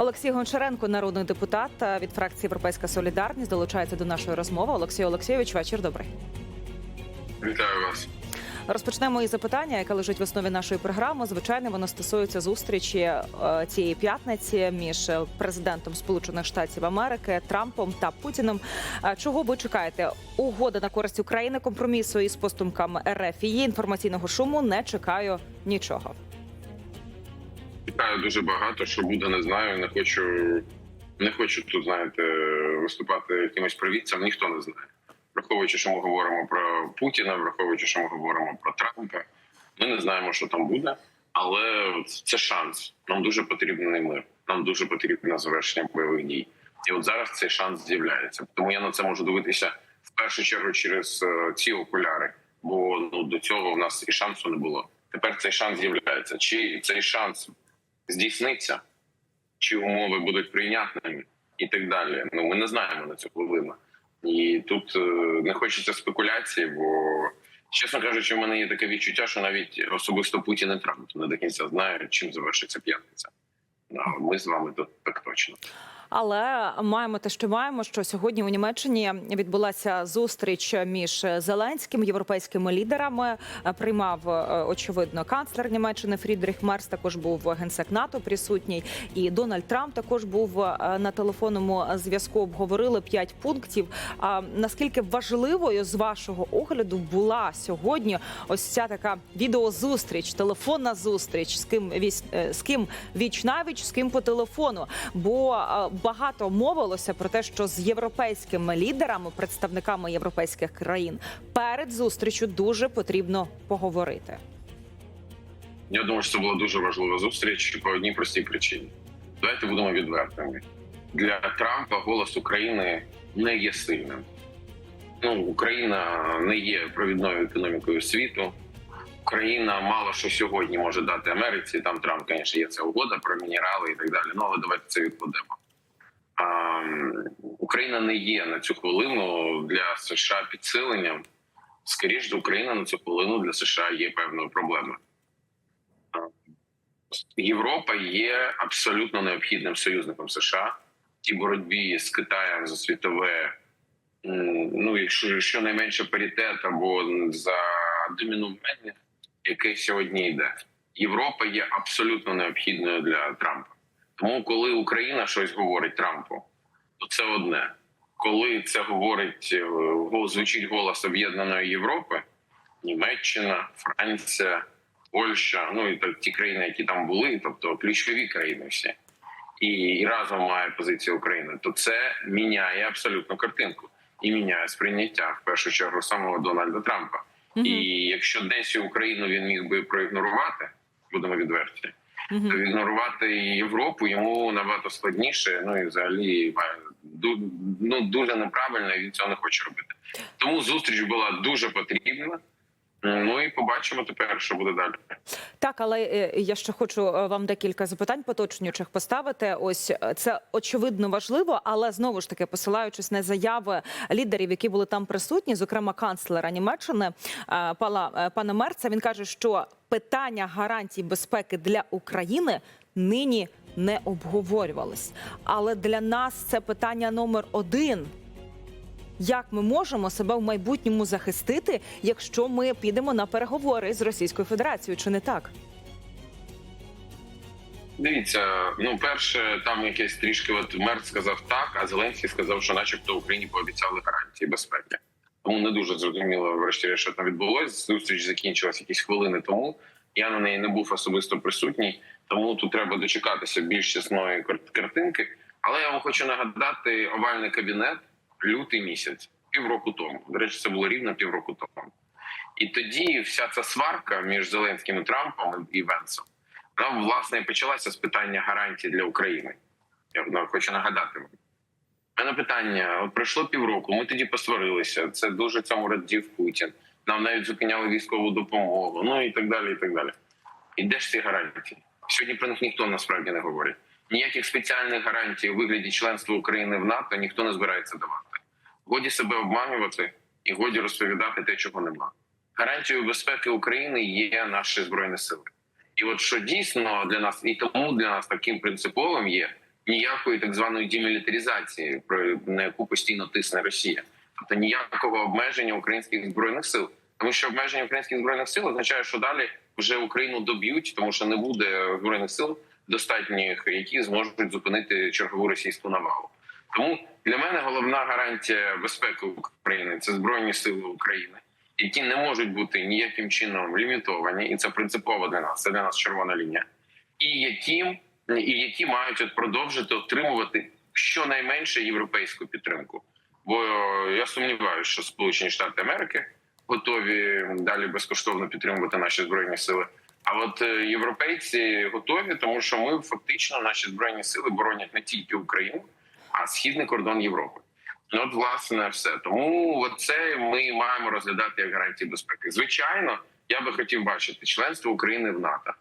Олексій Гончаренко, народний депутат від фракції Європейська Солідарність, долучається до нашої розмови. Олексій Олексійович, вечір добрий. Вітаю вас. Розпочнемо із запитання, яке лежить в основі нашої програми. Звичайно, воно стосується зустрічі е, цієї п'ятниці між е, президентом Сполучених Штатів Америки Трампом та Путіним. Е, Чого ви чекаєте? Угода на користь України компромісу із постумками РФ. Її інформаційного шуму не чекаю нічого. Чекаю дуже багато, що буде, не знаю. Не хочу, не хочу тут, знаєте, виступати якимось провідцем. Ніхто не знає. Враховуючи, що ми говоримо про Путіна, враховуючи, що ми говоримо про Трампа, ми не знаємо, що там буде, але це шанс. Нам дуже потрібний мир. Нам дуже потрібне завершення бойових дій. І от зараз цей шанс з'являється. Тому я на це можу дивитися в першу чергу через е, ці окуляри. Бо ну до цього в нас і шансу не було. Тепер цей шанс з'являється. Чи цей шанс здійсниться, чи умови будуть прийнятними і так далі. Ну ми не знаємо на цю хвилину. І тут е, не хочеться спекуляції, бо чесно кажучи, в мене є таке відчуття, що навіть особисто Путін і Трамп не до кінця знають, чим завершиться п'ятниця. А Ми з вами тут так точно. Але маємо те, що маємо, що сьогодні у Німеччині відбулася зустріч між Зеленським європейськими лідерами. Приймав е, очевидно канцлер Німеччини Фрідріх Мерц. Також був генсек НАТО присутній, і Дональд Трамп також був е, на телефонному зв'язку. Обговорили п'ять пунктів. А наскільки важливою з вашого огляду була сьогодні ось ця така відеозустріч, телефонна зустріч з ким вісь- е, з ким віч навіч, з ким по телефону? Бо багато мовилося про те, що з європейськими лідерами, представниками європейських країн, перед зустрічю дуже потрібно поговорити. Я думаю, що це була дуже важлива зустріч по одній простій причині. Давайте будемо відвертими. Для Трампа голос України не є сильним. Ну, Україна не є провідною економікою світу. Україна мало що сьогодні може дати Америці. Там Трамп, звісно, є ця угода про мінерали і так далі. Ну але давайте це відкладемо. Україна не є на цю хвилину для США підсиленням. Скоріше, Україна на цю хвилину для США є певною проблемою. Європа є абсолютно необхідним союзником США тій боротьбі з Китаєм за світове, ну якщо щонайменше паритет або за домінування, яке сьогодні йде. Європа є абсолютно необхідною для Трампа. Тому, коли Україна щось говорить Трампу, то це одне. Коли це говорить е, звучить голос Об'єднаної Європи, Німеччина, Франція. Польща, ну і так ті країни, які там були, тобто ключові країни всі, і, і разом має позицію України, то це міняє абсолютно картинку і міняє сприйняття в першу чергу самого Дональда Трампа. Мгм. І якщо десь Україну він міг би проігнорувати, будемо відверті, Мгм. то ігнорувати Європу йому набагато складніше. Ну і взагалі ну, дуже неправильно. і Він цього не хоче робити. Тому зустріч була дуже потрібна. Ну і побачимо тепер, що буде далі. Так, але е, я ще хочу е, вам декілька запитань поточнюючих поставити. Ось е, це очевидно важливо, але знову ж таки посилаючись на заяви лідерів, які були там присутні, зокрема канцлера Німеччини пала пана Мерца. Він каже, що питання гарантій безпеки для України нині не обговорювались. Але для нас це питання номер один. Як ми можемо себе в майбутньому захистити, якщо ми підемо на переговори з Російською Федерацією, чи не так? Дивіться, ну перше, там якесь трішки от Мерц сказав так, а Зеленський сказав, що, начебто, Україні пообіцяли гарантії безпеки. Тому не дуже зрозуміло, врешті, що там відбулось. Зустріч закінчилась якісь хвилини тому. Я на неї не був особисто присутній, тому тут треба дочекатися більш чесної картинки. Але я вам хочу нагадати овальний кабінет лютий місяць, півроку тому. До речі, це було рівно півроку тому. І тоді вся ця сварка між Зеленським і Трампом і Венсом вона власне почалася з питання гарантій для України. Я хочу нагадати вам. Мене питання: от пройшло півроку. Ми тоді посварилися. Це дуже цьому радів Путін. Нам навіть зупиняли військову допомогу. Ну і так далі. І так далі. І де ж ці гарантії? Сьогодні про них ніхто насправді не говорить. Ніяких спеціальних гарантій у вигляді членства України в НАТО ніхто не збирається давати. Годі себе обманювати і годі розповідати те, чого нема. Гарантією безпеки України є наші збройні сили. І от що дійсно для нас, і тому для нас таким принциповим є ніякої так званої демілітаризації, на яку постійно тисне Росія, тобто ніякого обмеження українських збройних сил. Тому що обмеження українських збройних сил означає, що далі вже Україну доб'ють, тому що не буде збройних сил достатніх, які зможуть зупинити чергову російську навалу. Тому для мене головна гарантія безпеки України це збройні сили України, які не можуть бути ніяким чином лімітовані, і це принципово для нас. Це для нас червона лінія, і які, і які мають от продовжити отримувати щонайменше європейську підтримку. Бо я сумніваюся, що Сполучені Штати Америки готові далі безкоштовно підтримувати наші збройні сили. А от е, європейці готові, тому що ми фактично наші збройні сили боронять не тільки Україну, а східний кордон Європи. Ну, от, власне, все. Тому це ми маємо розглядати як гарантії безпеки. Звичайно, я би хотів бачити членство України в НАТО.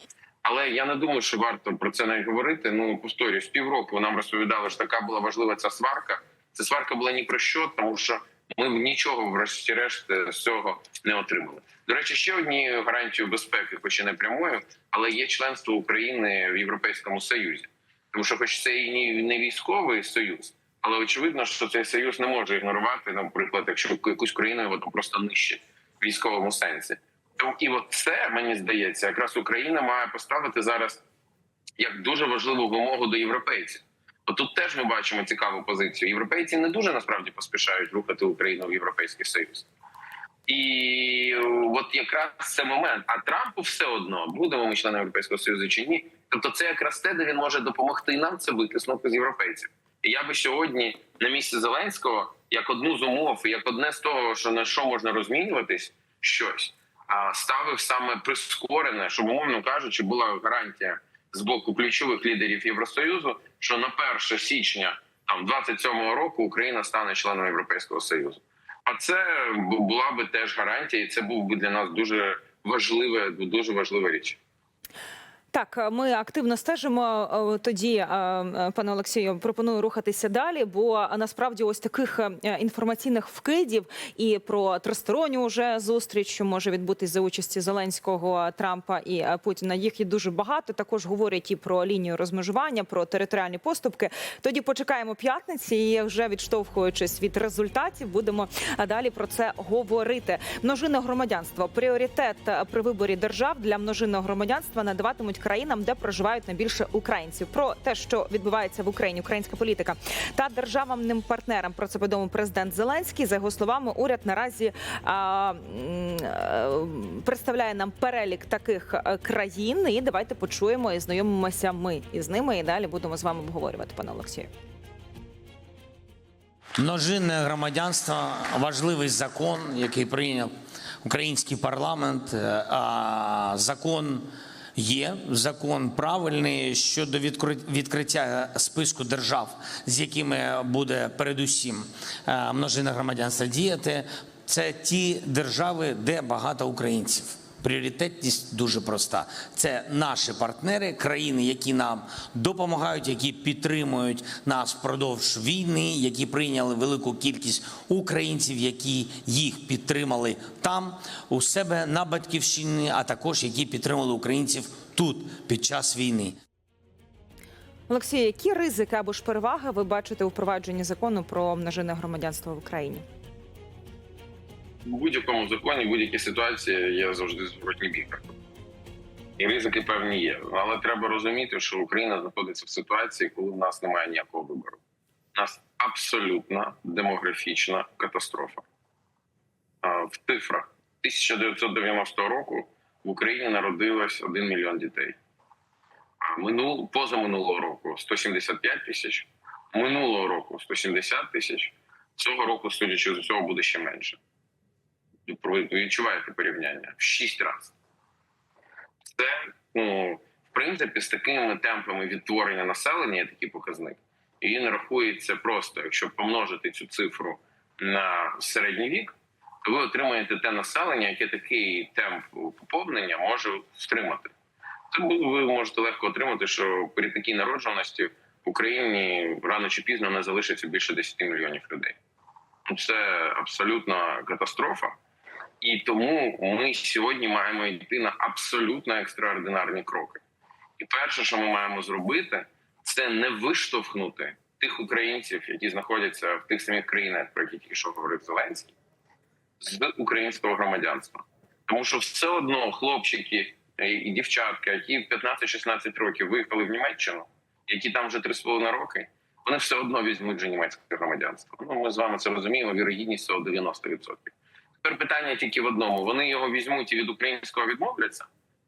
Але я не думаю, що варто про це навіть говорити. Ну повторюсь, півроку нам розповідали, що така була важлива ця сварка. Ця сварка була ні про що, тому що ми нічого, врешті-решт, з цього не отримали. До речі, ще однією гарантією безпеки, хоч і не прямою, але є членство України в Європейському Союзі, тому що, хоч це і не військовий союз, але очевидно, що цей союз не може ігнорувати, наприклад, якщо якусь країну його просто нищить в військовому сенсі. І от це мені здається, якраз Україна має поставити зараз як дуже важливу вимогу до європейців. От тут теж ми бачимо цікаву позицію. Європейці не дуже насправді поспішають рухати Україну в Європейський Союз. І от якраз це момент. А Трампу все одно будемо ми членами Європейського Союзу чи ні. Тобто, це якраз те, де він може допомогти нам це витиснути з європейців. І я би сьогодні на місці Зеленського як одну з умов, як одне з того, що на що можна розмінюватись щось, а ставив саме прискорене, щоб умовно кажучи, була гарантія з боку ключових лідерів Євросоюзу, що на 1 січня там 27-го року Україна стане членом Європейського Союзу. А це була би теж гарантія, і це був би для нас дуже важливе, дуже важлива річ. Так, ми активно стежимо. Е, Тоді, е, е, пане Олексію, пропоную рухатися далі, бо е, насправді ось таких е, інформаційних вкидів і про тристоронню вже зустріч, що може відбутись за участі Зеленського, Трампа і е, Путіна. Їх є дуже багато. Також говорять і про лінію розмежування, про територіальні поступки. Тоді почекаємо п'ятниці, і вже відштовхуючись від результатів, будемо е, далі про це говорити. Множинне громадянство пріоритет е, при виборі держав для множинного громадянства надаватимуть країнам, де проживають найбільше українців. Про те, що відбувається в Україні, українська політика та державним партнерам. Про це повідомив президент Зеленський. За його словами, уряд наразі а, е, представляє нам перелік таких е, країн. І давайте почуємо і знайомимося ми із ними. І далі будемо з вами обговорювати, пане Олексію. Множинне громадянство важливий закон, який прийняв український парламент. Е, закон є, закон правильний щодо відкри- відкриття списку держав, з якими буде передусім множина громадянства діяти. Це ті держави, де багато українців. Пріоритетність дуже проста. Це наші партнери, країни, які нам допомагають, які підтримують нас впродовж війни, які прийняли велику кількість українців, які їх підтримали там у себе на батьківщині, а також які підтримали українців тут під час війни. Олексій, які ризики або ж переваги ви бачите у впровадженні закону про множинне громадянство в Україні? У будь-якому законі, в будь-якій ситуації є завжди зворотній бік. І ризики певні є. Але треба розуміти, що Україна знаходиться в ситуації, коли в нас немає ніякого вибору. У нас абсолютна демографічна катастрофа. В цифрах 1990 року в Україні народилось 1 мільйон дітей. А минул, позаминулого року 175 тисяч, минулого року 170 тисяч. Цього року, судячи з усього, буде ще менше. Ви відчуваєте порівняння в 6 разів. Це, ну, в принципі, з такими темпами відтворення населення є такий показник. І він рахується просто, якщо помножити цю цифру на середній вік, то ви отримаєте те населення, яке такий темп поповнення може втримати. Це ви можете легко отримати, що при такій народжуваності в Україні рано чи пізно не залишиться більше 10 мільйонів людей. Ну, Це абсолютна катастрофа. І тому ми сьогодні маємо йти на абсолютно екстраординарні кроки. І перше, що ми маємо зробити, це не виштовхнути тих українців, які знаходяться в тих самих країнах, про які тільки що говорив Зеленський, з українського громадянства. Тому що все одно хлопчики і дівчатка, які в 15-16 років виїхали в Німеччину, які там вже 3,5 роки, вони все одно візьмуть вже німецьке громадянство. Ну ми з вами це розуміємо. Вірогідність цього 90%. Тепер питання тільки в одному: вони його візьмуть і від українського відмовляться,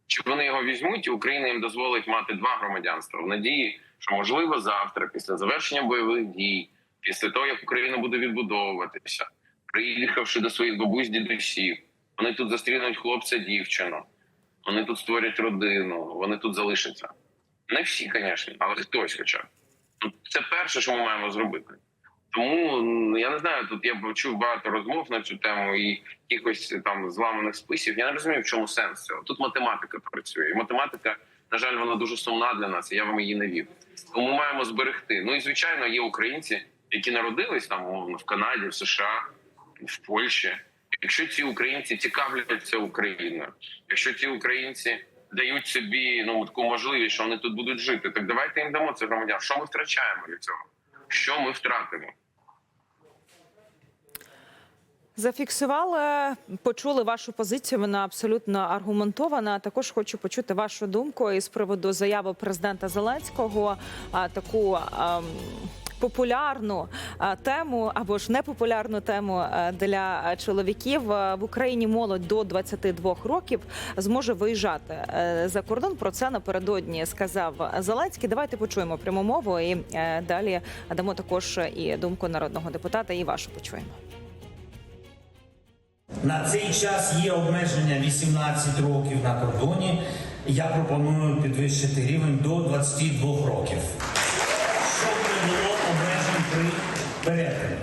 чи вони його візьмуть, і Україна їм дозволить мати два громадянства в надії, що можливо завтра, після завершення бойових дій, після того як Україна буде відбудовуватися, приїхавши до своїх бабусь дідусів, вони тут зустрінуть хлопця, дівчину, вони тут створять родину, вони тут залишаться. Не всі, звісно, але хтось, хоча. Ну, Це перше, що ми маємо зробити. Тому я не знаю, тут я почув багато розмов на цю тему і якихось там зламаних списів. Я не розумію, в чому сенс цього. Тут математика працює. І математика, на жаль, вона дуже сумна для нас. і Я вам її не вів. Тому ми маємо зберегти. Ну і звичайно, є українці, які народились там умовно в Канаді, в США, в Польщі. Якщо ці українці цікавляться Україною, якщо ці українці дають собі ну таку можливість, що вони тут будуть жити, так давайте їм дамо це громадян. Що ми втрачаємо від цього? Що ми втратимо? Зафіксували, почули вашу позицію. Вона абсолютно аргументована. Також хочу почути вашу думку із приводу заяви президента Зеленського. А таку ем, популярну тему або ж непопулярну тему е, для чоловіків Е, в Україні. Молодь до 22 років зможе виїжджати е, за кордон. Про це напередодні сказав Зеленський. Давайте почуємо пряму мову і далі дамо також і думку народного депутата. І вашу почуємо. На цей час є обмеження 18 років на кордоні. Я пропоную підвищити рівень до 22 років. Щоб не було обмежень при перетині.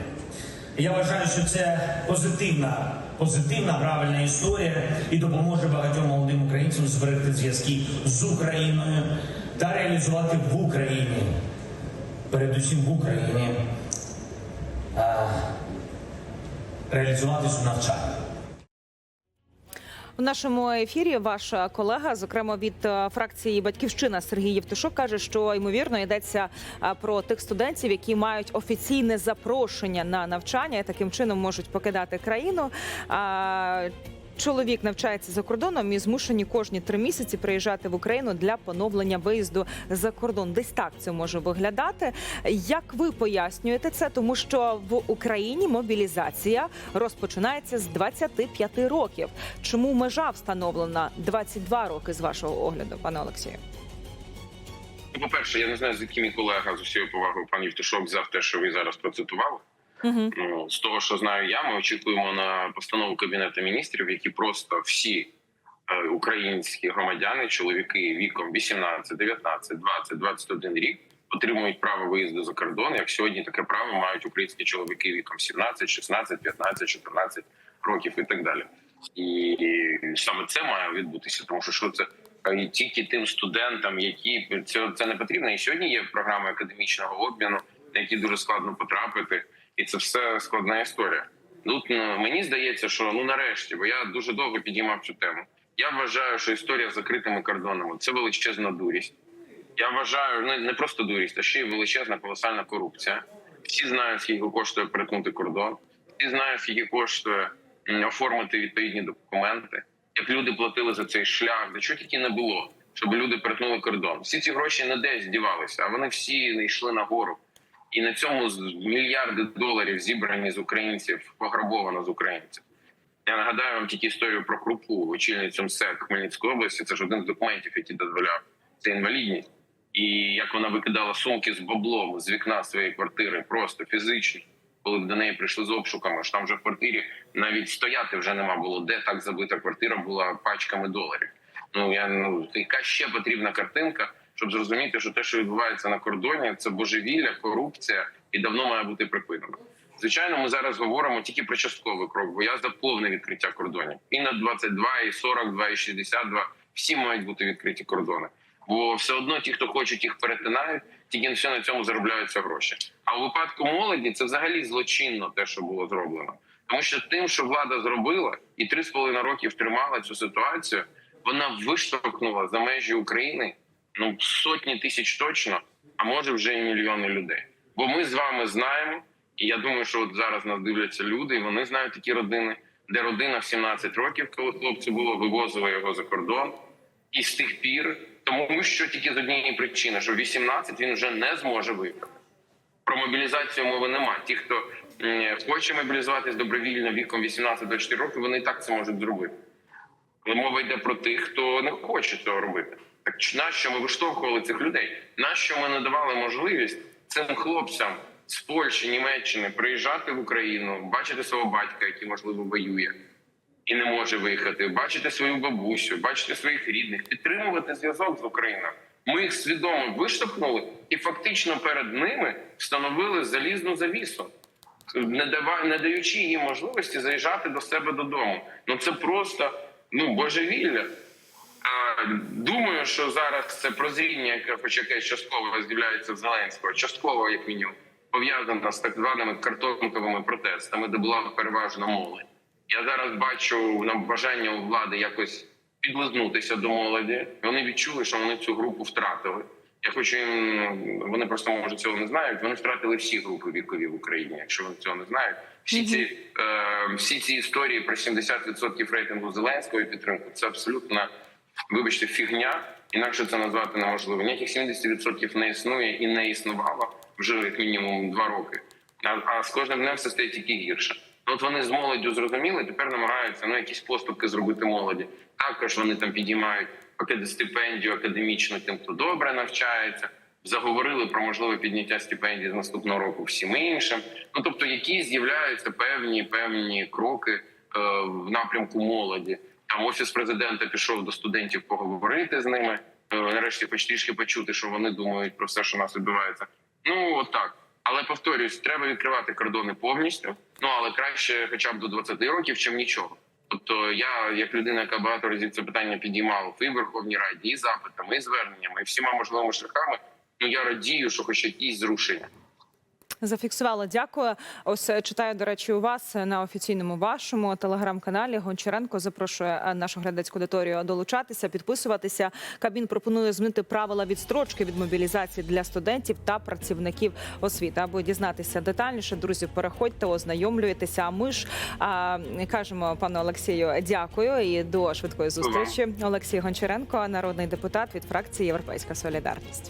Я вважаю, що це позитивна, позитивна, правильна історія і допоможе багатьом молодим українцям зберегти зв'язки з Україною та реалізувати в Україні, передусім в Україні, реалізувати навчання. У нашому ефірі ваша колега, зокрема від е, фракції Батьківщина Сергій Євтушок, каже, що ймовірно йдеться е, про тих студентів, які мають офіційне запрошення на навчання і таким чином можуть покидати країну. Чоловік навчається за кордоном і змушені кожні три місяці приїжджати в Україну для поновлення виїзду за кордон. Десь так це може виглядати. Як ви пояснюєте це? Тому що в Україні мобілізація розпочинається з 25 років. Чому межа встановлена 22 роки з вашого огляду, пане Олексію? Ну, По-перше, я не знаю, з яким колега з усією повагою пан Євтушок взяв те, що ви зараз процитували. Угу. З того, що знаю я, ми очікуємо на постанову кабінету міністрів, які просто всі е, українські громадяни, чоловіки віком 18, 19, 20, 21 рік отримують право виїзду за кордон. Як сьогодні таке право мають українські чоловіки віком 17, 16, 15, 14 років і так далі. І саме це має відбутися, тому що що це е, тільки тим студентам, які це, це не потрібно. І сьогодні є програма академічного обміну, на які дуже складно потрапити, і це все складна історія. Тут ну, мені здається, що ну нарешті, бо я дуже довго підіймав цю тему. Я вважаю, що історія з закритими кордонами це величезна дурість. Я вважаю, не, не просто дурість, а ще й величезна колосальна корупція. Всі знають, скільки коштує перетнути кордон, всі знають, скільки коштує оформити відповідні документи, як люди платили за цей шлях, де чого тільки не було, щоб люди перетнули кордон. Всі ці гроші не десь дівалися, а вони всі не йшли нагору. І на цьому мільярди доларів зібрані з українців, пограбовано з українців. Я нагадаю вам тільки історію про крупу очільницю МСЕК Хмельницької області. Це ж один з документів, який дозволяв це інвалідність. І як вона викидала сумки з баблом з вікна своєї квартири, просто фізично, коли до неї прийшли з обшуками, що там вже в квартирі навіть стояти вже нема було, де так забита квартира була пачками доларів. Ну я ну яка ще потрібна картинка, щоб зрозуміти, що те, що відбувається на кордоні, це божевілля, корупція і давно має бути припинено. Звичайно, ми зараз говоримо тільки про частковий крок, бо я за повне відкриття кордонів. І на 22, і 42, і 62 всі мають бути відкриті кордони. Бо все одно ті, хто хочуть, їх перетинають, тільки все на цьому заробляються гроші. А у випадку молоді це взагалі злочинно те, що було зроблено. Тому що тим, що влада зробила, і три з половиною років тримала цю ситуацію, вона виштовхнула за межі України ну сотні тисяч точно а може вже і мільйони людей. Бо ми з вами знаємо, і я думаю, що от зараз нас дивляться люди, і вони знають такі родини, де родина в 17 років, коли хлопцю було, вивозила його за кордон, і з тих пір, тому що тільки з однієї причини, що в 18 він вже не зможе виїхати. Про мобілізацію мови нема. Ті, хто хоче мобілізуватись добровільно віком 18-24 років, вони і так це можуть зробити. Мова йде про тих, хто не хоче цього робити. Так нащо ми виштовхували цих людей? Нащо ми не давали можливість цим хлопцям з Польщі, Німеччини приїжджати в Україну, бачити свого батька, який можливо воює і не може виїхати, бачити свою бабусю, бачити своїх рідних, підтримувати зв'язок з Україною. Ми їх свідомо виштовхнули і фактично перед ними встановили залізну завісу не даючи їм можливості заїжджати до себе додому. Ну це просто ну божевілля. А, думаю, що зараз це прозріння, яке хоч якесь частково з'являється в Зеленського, частково, як мінімум, пов'язана з так званими картонковими протестами, де була переважно молодь. Я зараз бачу на бажання у влади якось підлизнутися до молоді. Вони відчули, що вони цю групу втратили. Я хочу вони просто може цього не знають. Вони втратили всі групи вікові в Україні. Якщо вони цього не знають, всі ці е, всі ці історії про 70% рейтингу Зеленського і підтримку це абсолютно, вибачте, фігня. Інакше це назвати неможливо. Ніяких 70% не існує і не існувало вже як мінімум два роки. А, а з кожним днем все стає тільки гірше. От вони з молоддю зрозуміли, тепер намагаються ну якісь поступки зробити молоді. Також вони там підіймають стипендію академічну тим, хто добре навчається. Заговорили про можливе підняття стипендій з наступного року всім іншим. Ну тобто, які з'являються певні певні кроки е, в напрямку молоді. Там офіс президента пішов до студентів поговорити з ними. е, нарешті хоч трішки почути, що вони думають про все, що нас відбувається. Ну от. Але повторюсь, треба відкривати кордони повністю. Ну але краще, хоча б до 20 років, чим нічого. Тобто, я, як людина, яка багато разів це питання підіймала і в Верховній Раді, і запитами, і зверненнями, і всіма можливими шляхами. Ну я радію, що хоч якісь зрушення. Зафіксувала, дякую. Ось е, читаю, до речі, у вас на офіційному вашому телеграм-каналі Гончаренко запрошує е, нашу глядацьку аудиторію долучатися, підписуватися. Кабін пропонує змінити правила відстрочки від мобілізації для студентів та працівників освіти. Аби дізнатися детальніше, друзі, переходьте, ознайомлюєтеся. А ми ж а, кажемо пану Олексію дякую і до швидкої зустрічі. Олексій Гончаренко, народний депутат від фракції Європейська Солідарність.